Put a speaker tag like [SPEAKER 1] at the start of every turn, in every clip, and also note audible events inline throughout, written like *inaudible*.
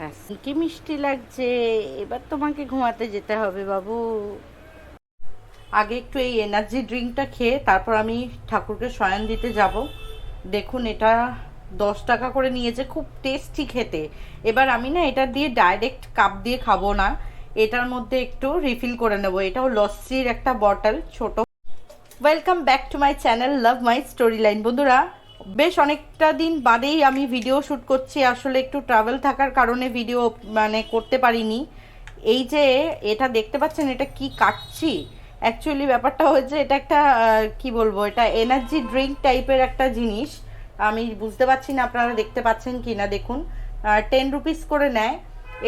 [SPEAKER 1] ব্যাস কি মিষ্টি লাগছে? এবার তোমাকে ঘুমাতে যেতে হবে বাবু। আগে একটু এই এনার্জি ড্রিঙ্কটা খেয়ে তারপর আমি ঠাকুরকে শয়ন দিতে যাব। দেখুন, এটা দশ টাকা করে নিয়েছে, খুব টেস্টি খেতে। এবার আমি না এটা দিয়ে ডাইরেক্ট কাপ দিয়ে খাব না। এটার মধ্যে একটু রিফিল করে নেব। এটাও লস্যির একটা বটল ছোট। Welcome back to my channel love my story line বন্ধুরা বেশ অনেকটা দিন বাদেই আমি ভিডিও শ্যুট করছি। আসলে একটু ট্রাভেল থাকার কারণে ভিডিও মানে করতে পারিনি। এই যে এটা দেখতে পাচ্ছেন, এটা কি কাটছি? অ্যাকচুয়ালি ব্যাপারটা হয়েছে, এটা একটা কি বলব, এটা এনার্জি ড্রিঙ্ক টাইপের একটা জিনিস। আমি বুঝতে পারছি না আপনারা দেখতে পাচ্ছেন কি না দেখুন টেন রুপিস করে নেয়।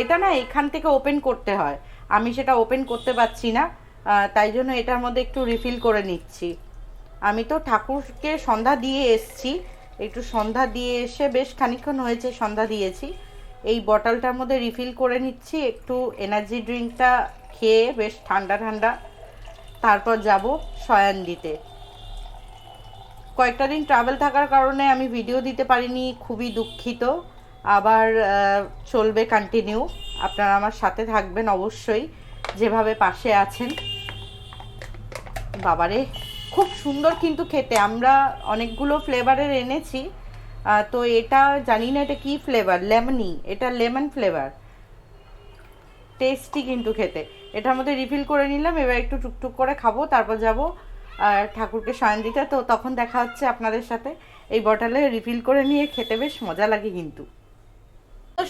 [SPEAKER 1] এটা না এখান থেকে ওপেন করতে হয়। আমি সেটা ওপেন করতে পারছি না। তাই জন্য এটার মধ্যে একটু রিফিল করে নিচ্ছি। আমি তো ঠাকুরকে সন্ধ্যা দিয়ে এসছি। একটু সন্ধ্যা দিয়ে এসে বেশ খানিকক্ষণ হয়েছে সন্ধ্যা দিয়েছি। এই বটলটার মধ্যে রিফিল করে নিচ্ছি, একটু এনার্জি ড্রিঙ্কটা খেয়ে বেশ ঠান্ডা ঠান্ডা। তারপর যাব শয়ান দিতে কয়েকটা দিন ট্রাভেল থাকার কারণে আমি ভিডিও দিতে পারিনি, খুবই দুঃখিত। আবার চলবে কন্টিনিউ আপনারা আমার সাথে থাকবেন অবশ্যই, যেভাবে পাশে আছেন। বাবারে। খুব সুন্দর কিন্তু খেতে। আমরা অনেকগুলো ফ্লেভারের এনেছি। তো এটা জানি না এটা কি ফ্লেভার, লেমনি। এটা লেমন ফ্লেভার। টেস্টি কিন্তু খেতে। এটার মধ্যে রিফিল করে নিলাম, এবার একটু টুকটুক করে খাব, তারপর যাব। ঠাকুরকে শয়ন দিতে, তো তখন দেখা হচ্ছে আপনাদের সাথে। এই বটলে রিফিল করে নিয়ে খেতে বেশ মজা লাগে কিন্তু।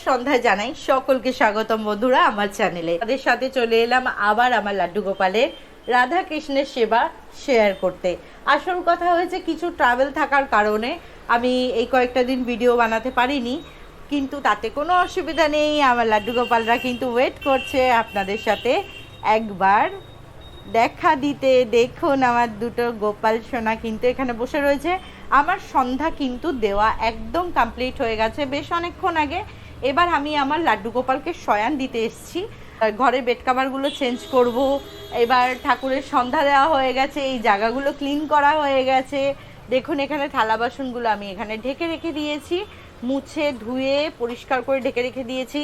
[SPEAKER 1] সন্ধ্যায় জানাই সকলকে স্বাগতম বন্ধুরা আমার চ্যানেলে তাদের সাথে চলে এলাম আবার আমার লাড্ডু গোপালের রাধা কৃষ্ণের সেবা শেয়ার করতে। আসল কথা হয়েছে, কিছু ট্রাভেল থাকার কারণে আমি এই কয়েকটা দিন ভিডিও বানাতে পারিনি, কিন্তু তাতে কোনো অসুবিধা নেই। আমার লাড্ডু গোপালরা কিন্তু ওয়েট করছে আপনাদের সাথে। একবার দেখা দিতে দেখুন আমার দুটো গোপাল সোনা কিন্তু এখানে বসে রয়েছে। আমার সন্ধ্যা কিন্তু দেওয়া একদম কমপ্লিট হয়ে গেছে বেশ অনেকক্ষণ আগে। এবার আমি আমার লাড্ডু গোপালকে শয়ান দিতে এসেছি। ঘরের বেড কাভারগুলো চেঞ্জ করব। এবার ঠাকুরের সন্ধ্যা দেওয়া হয়ে গেছে, এই জায়গাগুলো ক্লিন করা হয়ে গেছে। দেখুন, এখানে থালা বাসনগুলো আমি এখানে ঢেকে রেখে দিয়েছি, মুছে, ধুয়ে, পরিষ্কার করে ঢেকে রেখে দিয়েছি।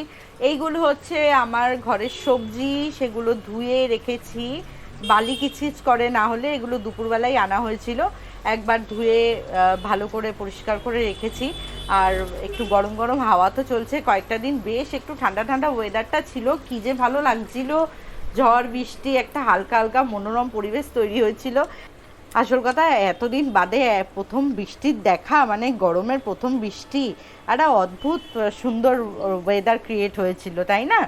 [SPEAKER 1] এইগুলো হচ্ছে আমার ঘরের সবজি, সেগুলো ধুয়ে রেখেছি। বালি কিচকিচ করে না হলে এগুলো দুপুরবেলায় আনা হয়েছিল। একবার ধুয়ে ভালো করে পরিষ্কার করে রেখেছি। আর একটু গরম গরম হাওয়া তো চলছে। কয়েকটা দিন বেশ একটু ঠান্ডা ঠান্ডা ওয়েদারটা ছিল। কি যে ভালো লাগছিল। ঝড়, বৃষ্টি, একটা হালকা হালকা মনোরম পরিবেশ তৈরি হয়েছিল। আসল কথা, এতদিন বাদে প্রথম বৃষ্টির দেখা মানে গরমের প্রথম বৃষ্টি। একটা অদ্ভুত, সুন্দর ওয়েদার ক্রিয়েট হয়েছিল, তাই না?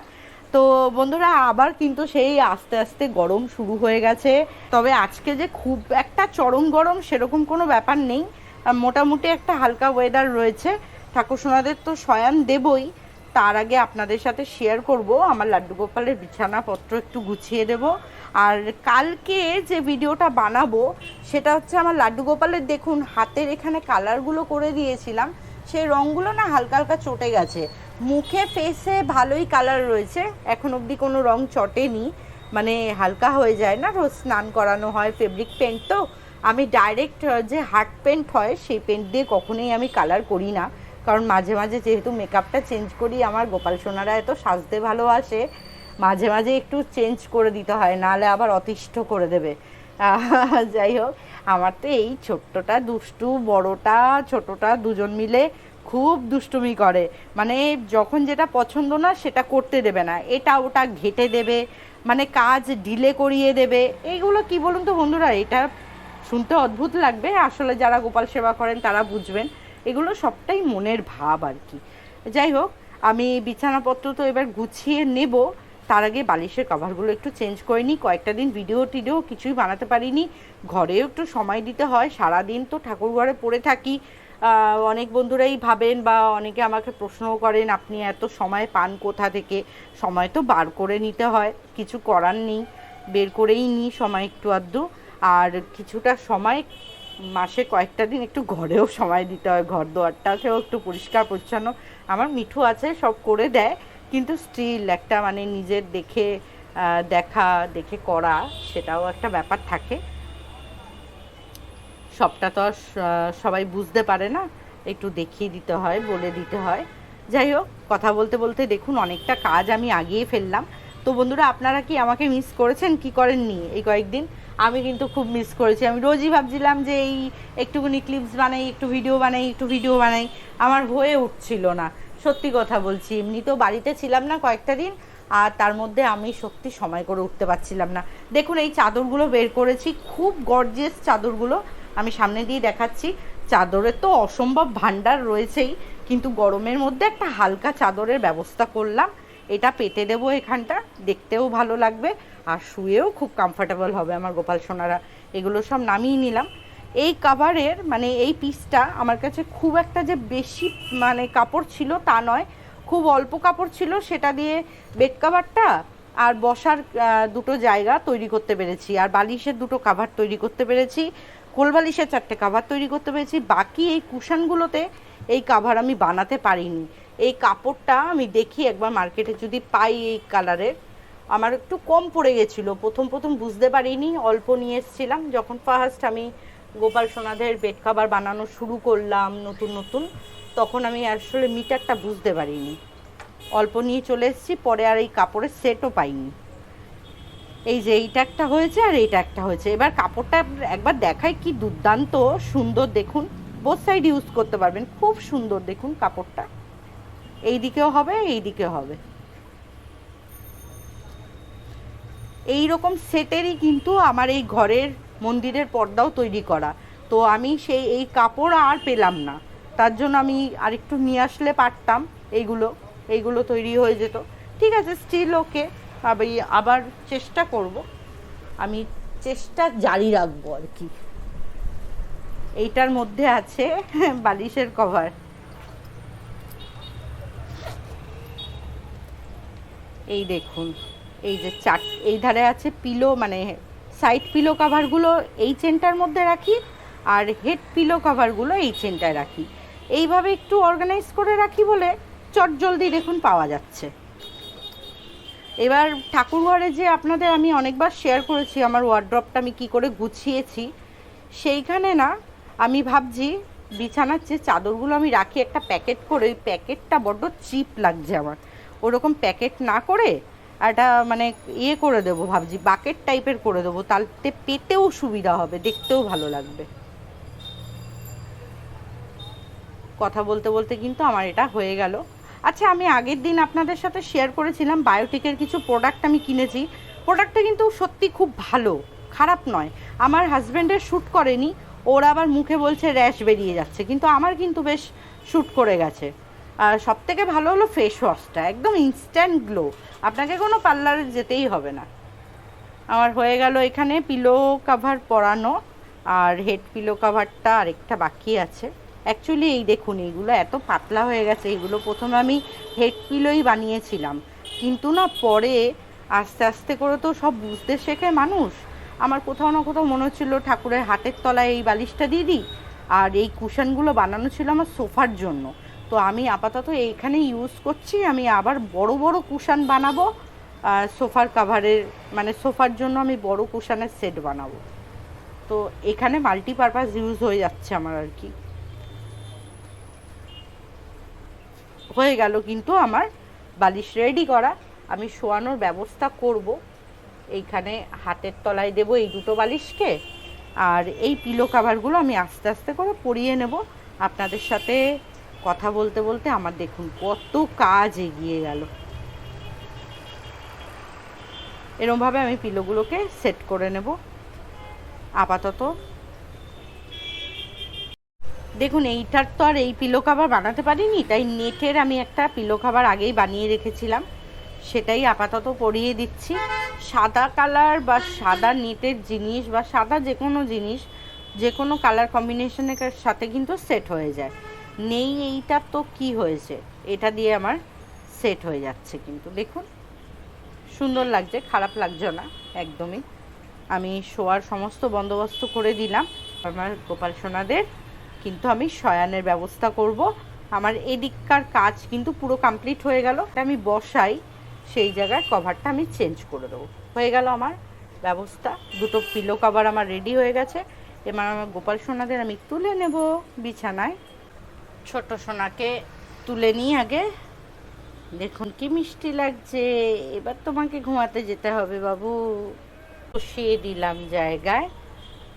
[SPEAKER 1] তো বন্ধুরা, আবার কিন্তু সেই আস্তে আস্তে গরম শুরু হয়ে গেছে। তবে আজকে যে খুব একটা চরম গরম সেরকম কোনো ব্যাপার নেই। মোটামুটি একটা হালকা ওয়েদার রয়েছে। ঠাকুর সোনাদের তো শয়ান দেবই। তার আগে আপনাদের সাথে শেয়ার করব। আমার লাড্ডু গোপালের বিছানাপত্র একটু গুছিয়ে দেব। আর কালকে যে ভিডিওটা বানাবো, সেটা হচ্ছে আমার লাড্ডু গোপালের দেখুন, হাতের এখানে কালারগুলো করে দিয়েছিলাম। সেই রঙগুলো না হালকা হালকা চটে গেছে। মুখে ফেসে ভালোই কালার রয়েছে। এখন অবধি কোনো রং চটেনি। মানে হালকা হয়ে যায় না, রোজ স্নান করানো হয় ফেব্রিক পেন্ট তো। আমি ডাইরেক্ট যে হার্ড পেন্ট হয়, সেই পেন্ট দিয়ে কখনোই আমি কালার করি না। কারণ মাঝে মাঝে যেহেতু মেকআপটা চেঞ্জ করি, আমার গোপাল সোনারা এত সাজতে ভালোবাসে, মাঝে মাঝে একটু চেঞ্জ করে দিতে হয়, নাহলে আবার অতিষ্ঠ করে দেবে। যাই হোক, আমার তো এই ছোট্টটা, দুষ্টু, বড়টা, ছোটটা দুজন মিলে খুব দুষ্টুমি করে। মানে যখন যেটা পছন্দ না, সেটা করতে দেবে না। এটা ওটা ঘেটে দেবে মানে কাজ ডিলে করিয়ে দেবে। এইগুলো কি বলুন তো বন্ধুরা? এটা শুনতে অদ্ভুত লাগবে। আসলে যারা গোপাল সেবা করেন, তারা বুঝবেন। এগুলো সবটাই মনের ভাব আর কি। যাই হোক, আমি বিছানাপত্র তো এবার গুছিয়ে নেব। তার আগে বালিশের কভারগুলো একটু চেঞ্জ করে নিই। কয়েকটা দিন ভিডিও টিডিও কিছুই বানাতে পারিনি। ঘরেও একটু সময় দিতে হয়। সারা দিন তো ঠাকুর ঘরে পড়ে থাকি। অনেক বন্ধুরাই ভাবেন বা অনেকে আমাকে প্রশ্নও করেন, আপনি এত সময় পান কোথা থেকে? সময় তো বার করে নিতে হয়। কিছু করার নেই। বের করেই নিই সময় একটু আধটু। আর কিছুটা সময় মাসে কয়েকটা দিন একটু ঘরেও সময় দিতে হয়। ঘর দোয়ারটাকেও একটু পরিষ্কার পরিচ্ছন্ন। আমার মিঠু আছে, সব করে দেয়। কিন্তু স্টিল একটা মানে নিজের দেখে দেখা, দেখে করা, সেটাও একটা ব্যাপার থাকে। সবটা তো আর সবাই বুঝতে পারে না। একটু দেখিয়ে দিতে হয়, বলে দিতে হয়। যাই হোক, কথা বলতে বলতে দেখুন, অনেকটা কাজ আমি আগিয়ে ফেললাম। তো বন্ধুরা, আপনারা কি আমাকে মিস করেছেন? কি করেননি? এই কয়েকদিন আমি কিন্তু খুব মিস করেছি। আমি রোজই ভাবছিলাম যে এই একটুখানি ক্লিপস বানাই, একটু ভিডিও বানাই, একটু ভিডিও বানাই। আমার হয়ে উঠছিল না। সত্যি কথা বলছি। এমনিতেও বাড়িতে ছিলাম না কয়েকটা দিন, আর তার মধ্যে আমি সত্যি সময় করে উঠতে পারছিলাম না। দেখুন, এই চাদরগুলো বের করেছি, খুব গর্জিয়াস চাদরগুলো। আমি সামনে দিয়ে দেখাচ্ছি চাদরের তো অসম্ভব ভাণ্ডার রয়েছেই, কিন্তু গরমের মধ্যে একটা হালকা চাদরের ব্যবস্থা করলাম। এটা পেতে দেবো এখানটা, দেখতেও ভালো লাগবে, আর শুয়েও খুব কমফর্টেবল হবে আমার গোপাল সোনারা। এগুলো সব নামিয়ে নিলাম। এই কাভারের মানে এই পিসটা আমার কাছে খুব একটা যে বেশি মানে কাপড় ছিল তা নয়। খুব অল্প কাপড় ছিল, সেটা দিয়ে বেড কাভারটা আর বসার দুটো জায়গা তৈরি করতে পেরেছি। আর বালিশের দুটো কাভার তৈরি করতে পেরেছি কোল বালিশের চারটে কাভার তৈরি করতে পেরেছি। বাকি এই কুশনগুলোতে এই কাভার আমি বানাতে পারিনি। এই কাপড়টা আমি দেখি একবার মার্কেটে যদি পাই এই কালারের আমার একটু কম পড়ে গেছিল। প্রথম প্রথম বুঝতে পারিনি, অল্প নিয়ে এসেছিলাম। যখন ফার্স্ট আমি গোপাল সোনাদের বেড কাভার বানানো শুরু করলাম নতুন নতুন। তখন আমি আসলে মিটারটা বুঝতে পারিনি। অল্প নিয়ে চলে এসেছি, পরে আর এই কাপড়ের সেটও পাইনি। এই যে এইটা একটা হয়েছে আর এইটা একটা হয়েছে। এবার কাপড়টা একবার দেখাই কি দুর্দান্ত, সুন্দর দেখুন। বোথ সাইড ইউজ করতে পারবেন, খুব সুন্দর দেখুন কাপড়টা। এই দিকেও হবে এই দিকেও হবে। এই রকম সেটেরই কিন্তু আমার এই ঘরের মন্দিরের পর্দাও তৈরি করা। তো আমি সেই, এই কাপড় আর পেলাম না। তার জন্য আমি আরেকটু নিয়ে আসলে পারতাম। এইগুলো এইগুলো তৈরি হয়ে যেত। ঠিক আছে স্টিল ওকে আমি আবার চেষ্টা করব। আমি চেষ্টা জারি রাখব আর কি। এইটার মধ্যে আছে *laughs* বালিশের কভার। এই দেখুন, এই যে চার, এই ধারে আছে পিলো মানে সাইড পিলো কাভারগুলো এই চেনটার মধ্যে রাখি আর হেড পিলো কাভারগুলো এই চেনটায় রাখি। এইভাবে একটু অর্গানাইজ করে রাখি বলে চট জলদি দেখুন পাওয়া যাচ্ছে। এবার ঠাকুরঘরে যে আপনাদের আমি অনেকবার শেয়ার করেছি, আমার ওয়ার্ড্রপটা আমি কি করে গুছিয়েছি, সেইখানে না আমি ভাবছি বিছানার যে চাদরগুলো আমি রাখি, একটা প্যাকেট করে, ওই প্যাকেটটা বড্ড চিপ লাগছে আমার। ওরকম প্যাকেট না করে একটা মানে ইয়ে করে দেবো ভাবছি বাকেট টাইপের করে দেবো, তাতে পেতেও সুবিধা হবে, দেখতেও ভালো লাগবে। কথা বলতে বলতে কিন্তু আমার এটা হয়ে গেল। আচ্ছা আমি আগের দিন আপনাদের সাথে শেয়ার করেছিলাম বায়োটিকের কিছু প্রোডাক্ট আমি কিনেছি। প্রোডাক্টটা কিন্তু সত্যি খুব ভালো, খারাপ নয়। আমার হাজব্যান্ডের শ্যুট করেনি, ওর আবার মুখে বলছে র্যাশ বেরিয়ে যাচ্ছে, কিন্তু আমার কিন্তু বেশ শ্যুট করে গেছে। আর সব থেকে ভালো হলো ফেস ওয়াশটা একদম ইনস্ট্যান্ট গ্লো আপনাকে কোনো পার্লারে যেতেই হবে না। আমার হয়ে গেল এখানে পিলো কাভার পরানো, আর হেড পিলো কাভারটা আরেকটা বাকি আছে। অ্যাকচুয়ালি এই দেখুন এইগুলো এত পাতলা হয়ে গেছে এইগুলো প্রথমে আমি হেড পিলোই বানিয়েছিলাম। কিন্তু না, পরে আস্তে আস্তে করে তো সব বুঝতে শেখে মানুষ। আমার কোথাও না কোথাও মনে হচ্ছিল ঠাকুরের হাতের তলায় এই বালিশটা দিয়ে দিই। আর এই কুশনগুলো বানানো ছিল আমার সোফার জন্য। তো আমি আপাতত এইখানে ইউজ করছি। আমি আবার বড় বড় কুশান বানাবো। সোফার কাভারের মানে সোফার জন্য আমি বড় কুশানের সেট বানাবো। তো এখানে মাল্টিপারপাস ইউজ হয়ে যাচ্ছে আমার আর কি। হয়ে গেল কিন্তু আমার বালিশ রেডি করা। আমি শোয়ানোর ব্যবস্থা করব। এইখানে হাতের তলায় দেব এই দুটো বালিশকে। আর এই পিলো কাভারগুলো আমি আস্তে আস্তে করে পরিয়ে নেব। আপনাদের সাথে কথা বলতে বলতে আমার দেখুন কত কাজ এগিয়ে গেল। এরমভাবে আমি পিলোগুলোকে সেট করে নেব। আপাতত। দেখুন, এইটার তো আর এই পিলো কাভার বানাতে পারিনি, তাই নেটের আমি একটা পিলো কাভার আগেই বানিয়ে রেখেছিলাম। সেটাই আপাতত পরিয়ে দিচ্ছি। সাদা কালার বা সাদা নেটের জিনিস বা সাদা যে কোনো জিনিস যে কোনো কালার কম্বিনেশনের সাথে কিন্তু সেট হয়ে যায়। নেই, এইটা তো কি হয়েছে? এটা দিয়ে আমার সেট হয়ে যাচ্ছে কিন্তু। দেখুন, সুন্দর লাগছে, খারাপ লাগছে না, একদমই। আমি শোয়ার সমস্ত বন্দোবস্ত করে দিলাম। আমার গোপাল সোনাদের, কিন্তু আমি শয়ানের ব্যবস্থা করব। আমার এদিককার কাজ কিন্তু পুরো কমপ্লিট হয়ে গেল। আমি বসাই, সেই জায়গায় কভারটা আমি চেঞ্জ করে দেবো। হয়ে গেল আমার ব্যবস্থা। দুটো পিলো কভার আমার রেডি হয়ে গেছে। এবার আমার গোপাল সোনাদের আমি তুলে নেব বিছানায়। ছোট সোনাকে তুলে নিই আগে। দেখুন কি মিষ্টি লাগছে। এবার তোমাকে ঘুমাতে যেতে হবে বাবু। বসিয়ে দিলাম জায়গায়।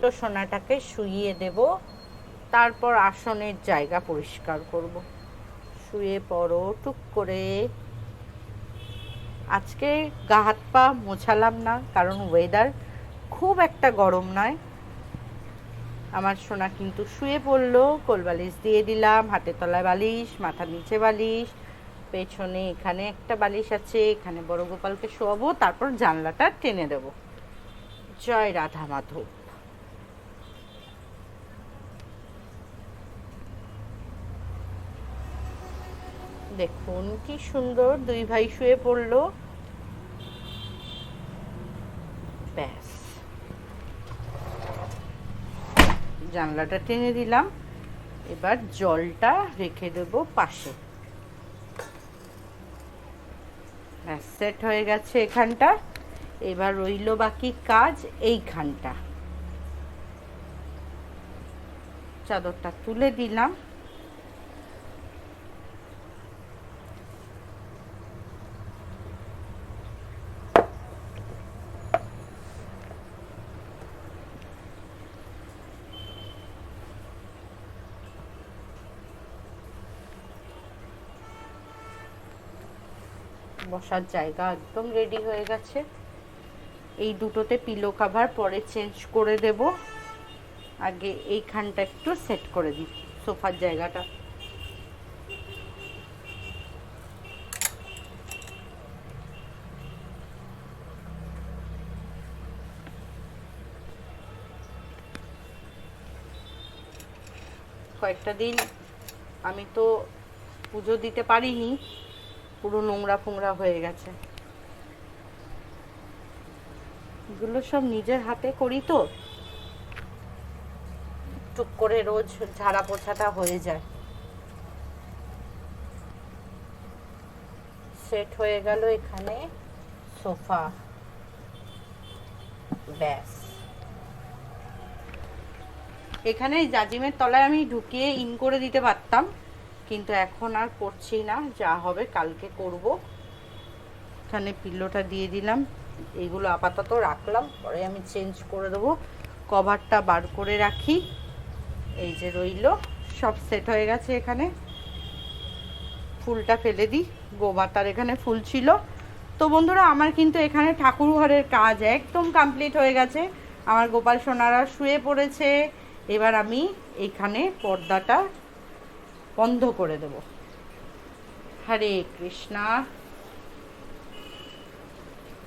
[SPEAKER 1] তো সোনাটাকে শুইয়ে দেব। তারপর আসনের জায়গা পরিষ্কার করব। শুয়ে পড়ো, টুক করে। আজকে গা হাত পা মোছালাম না, কারণ ওয়েদার খুব একটা গরম নয়। আমার সোনা কিন্তু শুয়ে পড়ল কোল বালিশ দিয়ে দিলাম হাতের তলায় বালিশ, মাথার নিচে বালিশ, পেছনে এখানে একটা বালিশ আছে, এখানে বড় গোপালকে শোয়াবো, তারপর জানলাটা টেনে দেব। জয় রাধা মাধব। দেখুন কি সুন্দর, দুই ভাই শুয়ে পড়ল। ব্যাস। জানলাটা টেনে দিলাম। এবার জলটা রেখে দেব পাশে। সেট হয়ে গেছে এখানটা। এবার রইল বাকি কাজ এইখানটা। চাদরটা তুলে দিলাম। বসার জায়গা একদম রেডি হয়ে গেছে। এই দুটোতে পিলো কাভার পরে চেঞ্জ করে দেব। আগে এইখানটা একটু সেট করে দিই, সোফার জায়গাটা। কয়েকটা দিন আমি তো পুজো দিতে পারিনি। পুরো নোংরা ফোংরা হয়ে গেছে। এগুলো সব নিজের হাতে করি তো। টুক করে রোজ ঝাড়া পোছাটা হয়ে যায়। সেট হয়ে গেল এখানে সোফা। ব্যাস। এখানে জাজিমের তলায় আমি ঢুকিয়ে ইন করে দিতে পারতাম। কিন্তু এখন আর করছি না, যা হবে কালকে করব। এখানে পিল্লোটা দিয়ে দিলাম এইগুলো আপাতত রাখলাম, পরে আমি চেঞ্জ করে দেবো। কভারটা বার করে রাখি, এই যে রইল, সব সেট হয়ে গেছে এখানে। ফুলটা ফেলে দিই গোমাতার এখানে ফুল ছিল। তো বন্ধুরা, আমার কিন্তু এখানে ঠাকুর ঘরের কাজ একদম কমপ্লিট হয়ে গেছে। আমার গোপাল সোনারা শুয়ে পড়েছে। এবার আমি এখানে পর্দাটা বন্ধ করে দেব। হরে কৃষ্ণা।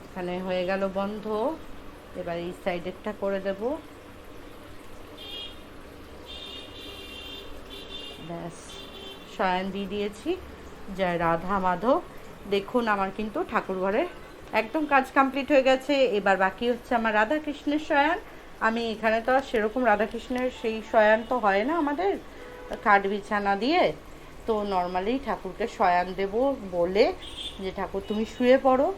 [SPEAKER 1] এখানে হয়ে গেল বন্ধ। এবার এই সাইডেরটা করে দেব। ব্যাস শয়ন দিয়ে দিয়েছি। জয় রাধা মাধব। দেখুন, আমার কিন্তু ঠাকুর ঘরে একদম কাজ কমপ্লিট হয়ে গেছে। এবার বাকি হচ্ছে আমার রাধা কৃষ্ণের শয়ন আমি এখানে তো সেরকম রাধাকৃষ্ণের সেই শয়ান তো হয় না আমাদের। খাট বিছানা দিয়ে তো নর্মালি ঠাকুরকে শয়ান দেব বলে যে, ঠাকুর, তুমি শুয়ে পড়ো।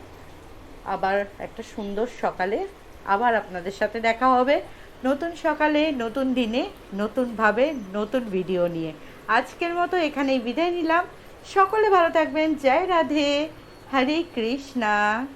[SPEAKER 1] আবার একটা সুন্দর সকালে আবার আপনাদের সাথে দেখা হবে নতুন সকালে, নতুন দিনে, নতুনভাবে, নতুন ভিডিও নিয়ে। আজকের মতো এখানেই বিদায় নিলাম। সকলে ভালো থাকবেন। জয় রাধে। হরে কৃষ্ণা।